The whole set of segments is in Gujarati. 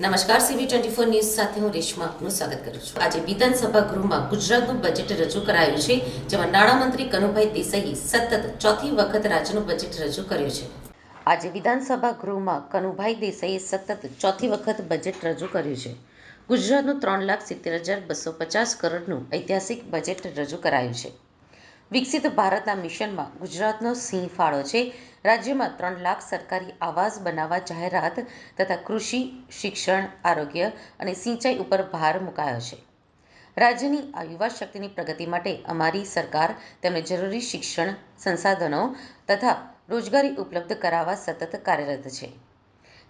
નમસ્કાર સીવી ટ્વેન્ટી ફોર ન્યૂઝ સાથે હું રેશમા આપનું સ્વાગત કરું છું. આજે વિધાનસભા ગૃહમાં ગુજરાતનું બજેટ રજૂ કરાયું છે, જેમાં નાણામંત્રી કનુભાઈ દેસાઈએ સતત ચોથી વખત રાજ્યનું બજેટ રજૂ કર્યું છે. આજે વિધાનસભા ગૃહમાં કનુભાઈ દેસાઈએ સતત ચોથી વખત બજેટ રજૂ કર્યું છે. ગુજરાતનું ત્રણ લાખ સિત્તેર હજાર બસો પચાસ કરોડનું ઐતિહાસિક બજેટ રજૂ કરાયું છે. વિકસિત ભારતના મિશનમાં ગુજરાતનો સિંહ ફાળો છે. રાજ્યમાં ત્રણ લાખ સરકારી આવાસ બનાવવા જાહેરાત તથા કૃષિ, શિક્ષણ, આરોગ્ય અને સિંચાઈ ઉપર ભાર મુકાયો છે. રાજ્યની આ યુવા શક્તિની પ્રગતિ માટે અમારી સરકાર તેમને જરૂરી શિક્ષણ, સંસાધનો તથા રોજગારી ઉપલબ્ધ કરાવવા સતત કાર્યરત છે.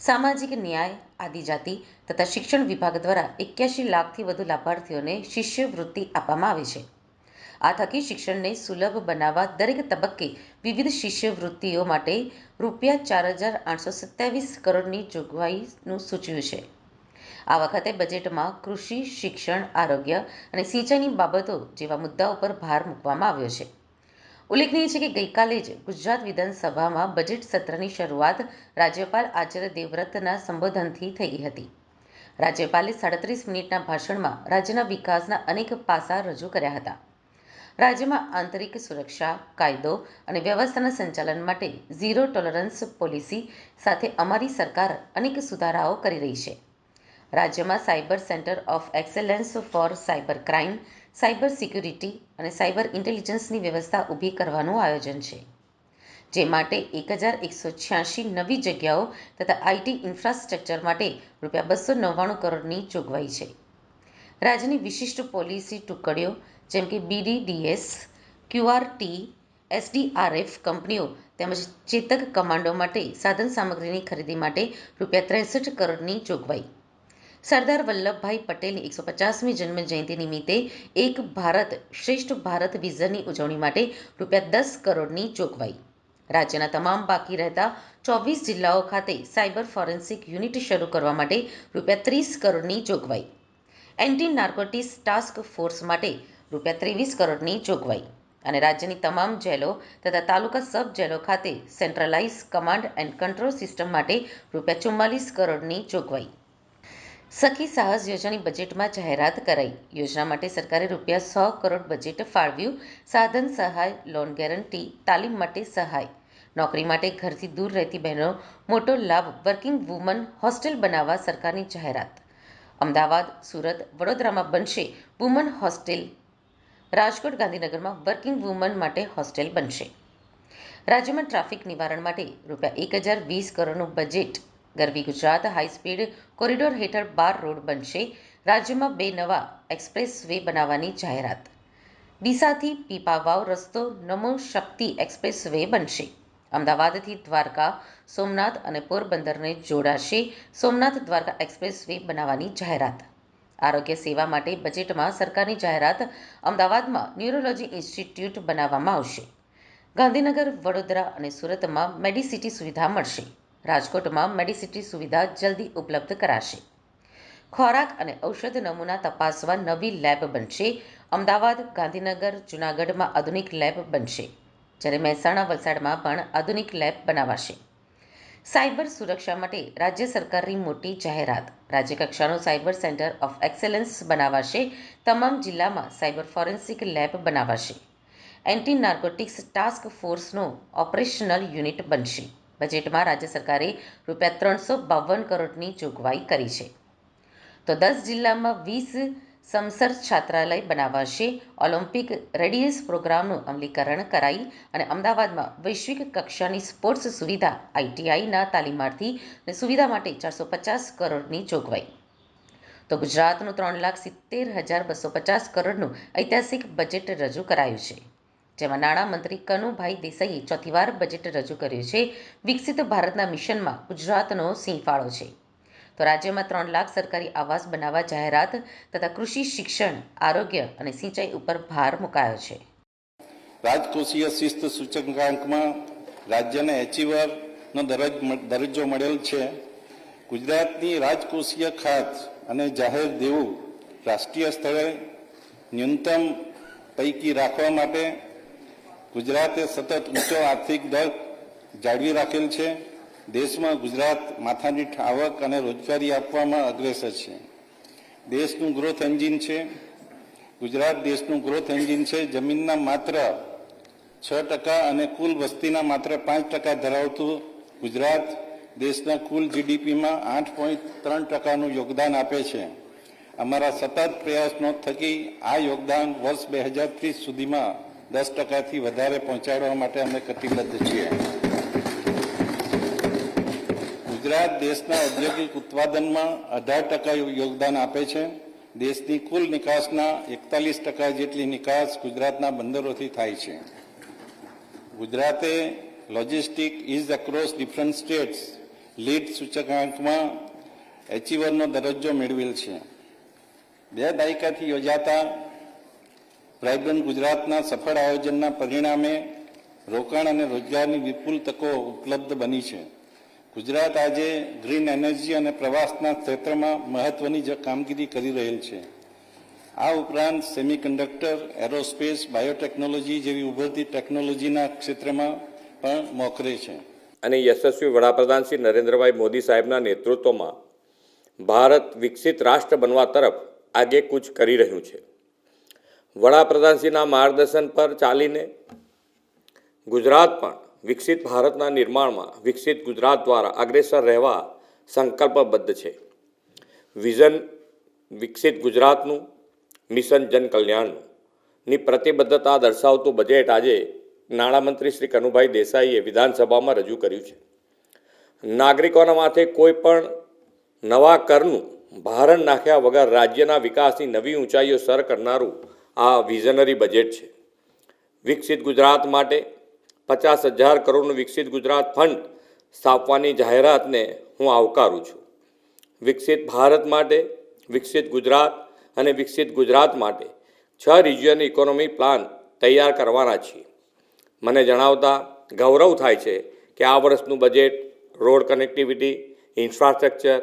સામાજિક ન્યાય, આદિજાતિ તથા શિક્ષણ વિભાગ દ્વારા એક્યાસી લાખથી વધુ લાભાર્થીઓને શિષ્યવૃત્તિ આપવામાં આવી છે. આ થકી શિક્ષણને સુલભ બનાવવા દરેક તબક્કે વિવિધ શિષ્યવૃત્તિઓ માટે રૂપિયા ચાર હજાર આઠસો સત્યાવીસ કરોડની જોગવાઈનું સૂચવ્યું છે. આ વખતે બજેટમાં કૃષિ, શિક્ષણ, આરોગ્ય અને સિંચાઈની બાબતો જેવા મુદ્દાઓ પર ભાર મૂકવામાં આવ્યો છે. ઉલ્લેખનીય છે કે ગઈકાલે જ ગુજરાત વિધાનસભામાં બજેટ સત્રની શરૂઆત રાજ્યપાલ આચાર્ય દેવવ્રતના સંબોધનથી થઈ હતી. રાજ્યપાલે સાડત્રીસ મિનિટના ભાષણમાં રાજ્યના વિકાસના અનેક પાસા રજૂ કર્યા હતા. રાજ્યમાં આંતરિક સુરક્ષા, કાયદો અને વ્યવસ્થાના સંચાલન માટે ઝીરો ટોલરન્સ પોલિસી સાથે અમારી સરકાર અનેક સુધારાઓ કરી રહી છે. રાજ્યમાં cyber center of excellence for cyber crime, cyber security અને સાયબર ઇન્ટેલિજન્સની વ્યવસ્થા ઊભી કરવાનું આયોજન છે. જે માટે એક હજાર એકસો છ્યાસી નવી જગ્યાઓ તથા આઈટી ઇન્ફ્રાસ્ટ્રક્ચર માટે રૂપિયા બસો નવ્વાણું કરોડની જોગવાઈ છે. રાજ્યની વિશિષ્ટ પોલિસી ટુકડીઓ જેમ કે બીડીડીએસ ક્યુઆરટી એસડીઆરએફ કંપનીઓ તેમજ ચેતક કમાન્ડો માટે સાધન સામગ્રીની ખરીદી માટે રૂપિયા ત્રેસઠ કરોડની જોગવાઈ. સરદાર વલ્લભભાઈ પટેલની એકસો પચાસમી જન્મ જયંતિ નિમિત્તે એક ભારત શ્રેષ્ઠ ભારત વિઝનની ઉજવણી માટે રૂપિયા દસ કરોડની જોગવાઈ. રાજ્યના તમામ બાકી રહેતા ચોવીસ જિલ્લાઓ ખાતે સાયબર ફોરેન્સિક યુનિટ શરૂ કરવા માટે રૂપિયા ત્રીસ કરોડની જોગવાઈ. એન્ટી નાર્કોટિક્સ ટાસ્ક ફોર્સ માટે રૂપિયા ત્રેવીસ કરોડની જોગવાઈ અને રાજ્યની તમામ જેલો તથા તાલુકા સબ જેલો ખાતે centralize command and control system માટે રૂપિયા ચુમ્માલીસ કરોડની જોગવાઈ. સખી સાહસ યોજનાની બજેટમાં જાહેરાત કરાઈ. યોજના માટે સરકારે રૂપિયા સો કરોડ બજેટ ફાળવ્યું. સાધન સહાય લોન ગેરંટી તાલીમ માટે સહાય. નોકરી માટે ઘરથી દૂર રહેતી બહેનો મોટો લાભ વર્કિંગ વુમન હોસ્ટેલ બનાવવા સરકારની જાહેરાત. અમદાવાદ, સુરત, વડોદરામાં બનશે વુમન હોસ્ટેલ રાજકોટ ગાંધીનગરમાં વર્કિંગ વુમન માટે હોસ્ટેલ બનશે. રાજ્યમાં ટ્રાફિક નિવારણ માટે રૂપિયા એક હજાર વીસ કરોડનું budget. Garvi Gujarat high speed corridor હેઠળ બાર રોડ બનશે. રાજ્યમાં બે નવા એક્સપ્રેસ વે બનાવવાની જાહેરાત. ડીસાથી પીપાવાવ રસ્તો નમો શક્તિ એક્સપ્રેસ વે બનશે. અમદાવાદથી દ્વારકા, સોમનાથ અને પોરબંદરને જોડાશે સોમનાથ દ્વારકા એક્સપ્રેસ વે બનાવવાની જાહેરાત. આરોગ્ય સેવા માટે બજેટમાં સરકારની જાહેરાત અમદાવાદમાં ન્યુરોલોજી ઇન્સ્ટિટ્યૂટ બનાવવામાં આવશે. ગાંધીનગર, વડોદરા અને સુરતમાં મેડિસિટી સુવિધા મળશે. રાજકોટમાં મેડિસિટી સુવિધા જલ્દી ઉપલબ્ધ કરાશે. ખોરાક અને ઔષધ નમૂના તપાસવા નવી લેબ બનશે. અમદાવાદ, ગાંધીનગર, જૂનાગઢમાં આધુનિક લેબ બનશે, જ્યારે મહેસાણા વલસાડમાં પણ આધુનિક લેબ બનાવાશે. સાયબર સુરક્ષા માટે રાજ્ય સરકારની મોટી જાહેરાત. રાજ્યકક્ષાનું સાયબર સેન્ટર ઓફ એક્સેલન્સ બનાવાશે, તમામ જિલ્લામાં સાયબર ફોરેન્સિક લેબ બનાવાશે. એન્ટી નાર્કોટિક્સ ટાસ્ક ફોર્સનો ઓપરેશનલ યુનિટ બનશે. બજેટમાં રાજ્ય સરકારે રૂપિયા ત્રણસો બાવન કરોડની જોગવાઈ કરી છે. તો દસ જિલ્લામાં વીસ સમસર છાત્રાલય બનાવાશે. ઓલિમ્પિક રેડિયસ પ્રોગ્રામનું અમલીકરણ કરાઈ અને અમદાવાદમાં વૈશ્વિક કક્ષાની સ્પોર્ટ્સ સુવિધા આઈટીઆઈના તાલીમાર્થી અને સુવિધા માટે ચારસો પચાસ કરોડની જોગવાઈ. તો ગુજરાતનું ત્રણ લાખ સિત્તેર હજાર બસો પચાસ કરોડનું ઐતિહાસિક બજેટ રજૂ કરાયું છે. જેમાં નાણામંત્રી કનુભાઈ દેસાઈએ ચોથી વાર બજેટ રજૂ કર્યું છે. વિકસિત ભારતના મિશનમાં ગુજરાતનો સિંહફાળો છે. તો રાજ્યમાં ત્રણ લાખ સરકારી આવાસ બનાવવા જાહેરાત તથા કૃષિ શિક્ષણ, આરોગ્ય અને સિંચાઈ ઉપર ભાર મુકાયો છે. રાજકોષીય શિસ્ત સૂચકાંકમાં રાજ્યને એચીવરનો દરજ દરજ્જો મળેલ છે. ગુજરાતની રાજકોષીય ખાત અને જાહેર દેવું રાષ્ટ્રીય સ્તરે ન્યૂનતમ પૈકી રાખવા માટે ગુજરાતે સતત ઊંચો આર્થિક દર જાળવી રાખેલ છે. દેશમાં ગુજરાત માથાની ઠાવક અને રોજગારી આપવામાં અગ્રેસર છે. દેશનું ગ્રોથ એન્જિન છે. ગુજરાત દેશનું ગ્રોથ એન્જિન છે. જમીનના માત્ર છ ટકા અને કુલ વસ્તીના માત્ર પાંચ ટકા ધરાવતું ગુજરાત દેશના કુલ જીડીપીમાં આઠ પોઈન્ટ ત્રણ ટકાનું યોગદાન આપે છે. અમારા સતત પ્રયાસનો થકી આ યોગદાન વર્ષ બે હજાર ત્રીસ સુધીમાં દસ ટકાથી વધારે પહોંચાડવા માટે અમે કટિબદ્ધ છીએ. ગુજરાત દેશના ઔદ્યોગિક ઉત્પાદનમાં અઢાર ટકા યોગદાન આપે છે. દેશની કુલ નિકાસના એકતાલીસ ટકા જેટલી નિકાસ ગુજરાતના બંદરોથી થાય છે. ગુજરાતે logistic ease across different states lead સૂચકાંકમાં એચીવરનો દરજ્જો મેળવેલ છે. બે દાયકાથી યોજાતા વાઇબ્રન્ટ ગુજરાતના સફળ આયોજનના પરિણામે રોકાણ અને રોજગારની વિપુલ તકો ઉપલબ્ધ બની છે. ગુજરાત આજે ગ્રીન એનર્જી અને પ્રવાસના ક્ષેત્રમાં મહત્વની કામગીરી કરી રહેલ છે. આ ઉપરાંત સેમિકન્ડક્ટર, એરોસ્પેસ, બાયોટેકનોલોજી જેવી ઉભરતી ટેકનોલોજીના ક્ષેત્રમાં પણ મોખરે છે. અને યશસ્વી વડાપ્રધાન શ્રી નરેન્દ્રભાઈ મોદી સાહેબના નેતૃત્વમાં ભારત વિકસિત રાષ્ટ્ર બનવા તરફ આગે કૂચ કરી રહ્યું છે. વડાપ્રધાનશ્રીના માર્ગદર્શન પર ચાલીને ગુજરાત પણ વિકસિત ભારતના નિર્માણમાં વિકસિત ગુજરાત દ્વારા અગ્રેસર રહેવા સંકલ્પબદ્ધ છે. વિઝન વિકસિત ગુજરાતનું, મિશન જનકલ્યાણનું. ની પ્રતિબદ્ધતા દર્શાવતું બજેટ આજે નાણામંત્રી શ્રી કનુભાઈ દેસાઈએ વિધાનસભામાં રજૂ કર્યું છે. નાગરિકોના માથે કોઈ પણ નવા કરનું ભારણ નાખ્યા વગર રાજ્યના વિકાસની નવી ઊંચાઈઓ સર કરનારું આ વિઝનરી બજેટ છે. વિકસિત ગુજરાત માટે પચાસ હજાર કરોડનું વિકસિત ગુજરાત ફંડ સ્થાપવાની જાહેરાતને હું આવકારું છું. વિકસિત ભારત માટે, વિકસિત ગુજરાત અને વિકસિત ગુજરાત માટે છ રિજિયન ઇકોનોમી પ્લાન તૈયાર કરવાના છીએ. મને જણાવતા ગૌરવ થાય છે કે આ વર્ષનું બજેટ રોડ કનેક્ટિવિટી ઇન્ફ્રાસ્ટ્રક્ચર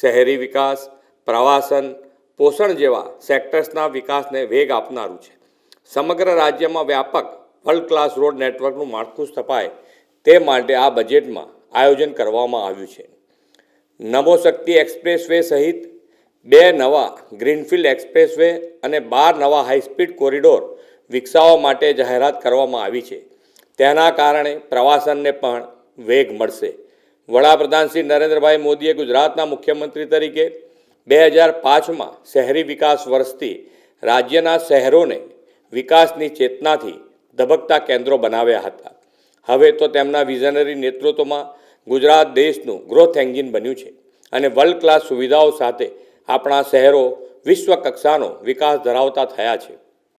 શહેરી વિકાસ, પ્રવાસન, પોષણ જેવા સેક્ટર્સના વિકાસને વેગ આપનારું છે. સમગ્ર રાજ્યમાં વ્યાપક વર્લ્ડ ક્લાસ રોડ નેટવર્કનું માળખું સ્થપાય તે માટે આ બજેટમાં આયોજન કરવામાં આવ્યું છે. નમો શક્તિ એક્સપ્રેસ વે સહિત બે નવા ગ્રીનફિલ્ડ એક્સપ્રેસ વે અને બાર નવા હાઈસ્પીડ કોરિડોર વિકસાવવા માટે જાહેરાત કરવામાં આવી છે. તેના કારણે પ્રવાસનને પણ વેગ મળશે. વડાપ્રધાન શ્રી નરેન્દ્રભાઈ મોદીએ ગુજરાતના મુખ્યમંત્રી તરીકે બે હજાર પાંચમાં શહેરી વિકાસ વર્ષથી રાજ્યના શહેરોને વિકાસની ચેતનાથી ધબકતા કેન્દ્રો બનાવ્યા હતા. હવે તો તેમના વિઝનરી નેતૃત્વમાં ગુજરાત દેશનું ગ્રોથ એન્જિન બન્યું છે અને વર્લ્ડ ક્લાસ સુવિધાઓ સાથે આપણા શહેરો વિશ્વ કક્ષાનો વિકાસ ધરાવતા થયા છે.